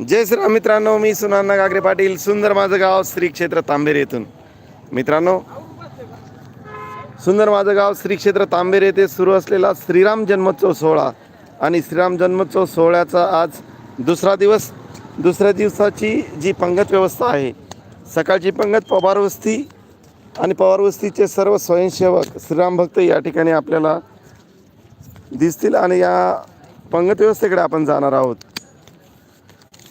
जय श्रीराम मित्रांनो मी सुनाना गागरे पाटील सुंदर माझं गाव श्री क्षेत्र तांबेर येथून. मित्रांनो सुंदर माझं गाव श्री क्षेत्र तांबेर येथे सुरू असलेला श्रीराम जन्मोत्सव सोहळा आणि श्रीराम जन्मोत्सव सोहळ्याचा आज दुसरा दिवस दुसऱ्या दिवसाची जी पंगत व्यवस्था आहे सकाळची पंगत पवारवस्ती आणि पवारवस्तीचे सर्व स्वयंसेवक श्रीराम भक्त या ठिकाणी आपल्याला दिसतील आणि या पंगत व्यवस्थेकडे आपण जाणार आहोत.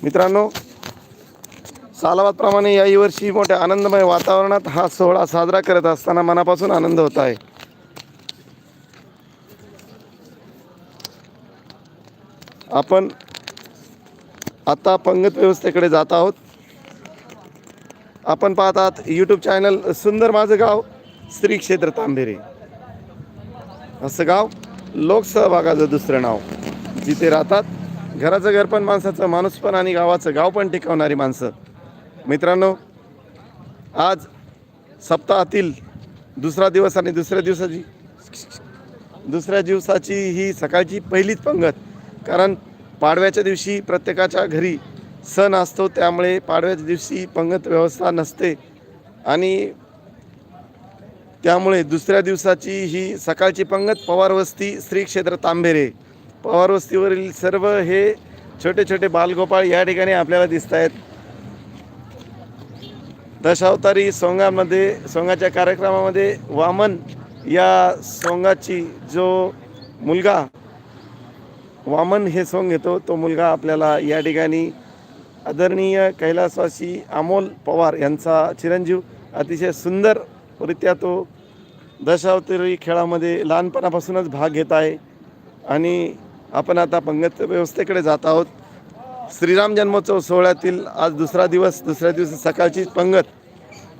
मित्रांनो सालाबादप्रमाणे याही वर्षी मोठ्या आनंदमय वातावरणात हा सोहळा साजरा करत असताना मनापासून आनंद होत आहे. आपण आता पंगत व्यवस्थेकडे जात आहोत. आपण पाहत आहात यूट्यूब चॅनल सुंदर माझं गाव श्री क्षेत्र तांबेरे. असं गाव लोकसहभागाचं दुसरं नाव जिथे राहतात घराचं घर पण माणसाचं माणूस पण आणि गावाचं. गाव पण टिकवणारी माणसं. मित्रांनो आज सप्ताहातील दुसरा दिवस आणि दुसऱ्या दिवसाची दुसऱ्या दिवसाची ही सकाळची पहिलीच पंगत. कारण पाडव्याच्या दिवशी प्रत्येकाच्या घरी सण असतो त्यामुळे पाडव्याच्या दिवशी पंगत व्यवस्था नसते. आणि त्यामुळे दुसऱ्या दिवसाची ही सकाळची पंगत पवार वस्ती श्री क्षेत्र तांबेरे. पवार वस्तीवरील सर्व हे छोटे छोटे बालगोपाळ या ठिकाणी आपल्याला दिसत आहेत. दशावतारी सोंगामध्ये सोंगाच्या कार्यक्रमामध्ये वामन या सोंगाची जो मुलगा वामन हे सोंग घेतो तो मुलगा आपल्याला या ठिकाणी आदरणीय कैलासवासी अमोल पवार यांचा चिरंजीव अतिशय सुंदररित्या तो दशावतारी खेळामध्ये लहानपणापासूनच भाग घेत आहे. आणि आपण आता पंगत व्यवस्थेकडे जात आहोत. श्रीराम जन्मोत्सव सोहळ्यातील आज दुसरा दिवस दुसऱ्या दिवशी सकाळची पंगत.